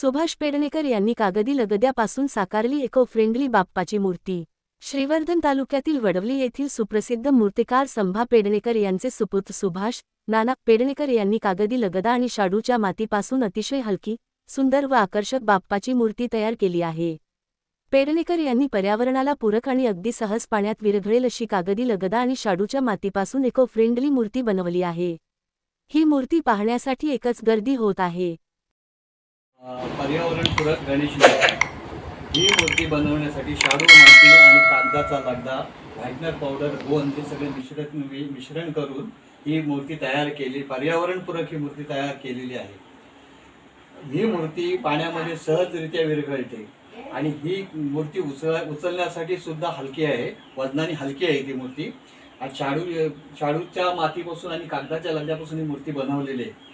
सुभाष पेडणेकर यांनी कागदी लगद्यापासून साकारली इको फ्रेंडली बाप्पाची मूर्ती. श्रीवर्धन तालुक्यातील वडवली येथील सुप्रसिद्ध मूर्तिकार संभा पेडणेकर यांचे सुपुत्र सुभाष नाना पेडणेकर यांनी कागदी लगदा आणि शाडूच्या मातीपासून अतिशय हलकी सुंदर व आकर्षक बाप्पाची मूर्ती तयार केली आहे. पेडणेकर यांनी पर्यावरणाला पूरक आणि अगदी सहज पाण्यात विरघळेल अशी कागदी लगदा आणि शाडूच्या मातीपासून इको फ्रेंडली मूर्ती बनवली आहे. ही मूर्ती पाहण्यासाठी एकच गर्दी होत आहे. पर्यावरणपूरक गणेश ही मूर्ती बनवण्यासाठी शाडू माती आणि कागदाचा लगदा व्हाईटनर पावडर गोंद हे सगळे मिश्रण मिश्रण करून ही मूर्ती तयार केली. पर्यावरणपूरक ही मूर्ती तयार केलेली आहे. ही मूर्ती पाण्यामध्ये सहजरित्या विरघळते आणि ही मूर्ती उचल उचलण्यासाठी सुद्धा हलकी आहे. वजनाने हलकी आहे ती मूर्ती. आणि शाडू शाडूच्या मातीपासून आणि कागदाच्या लगद्यापासून ही मूर्ती बनवलेली आहे.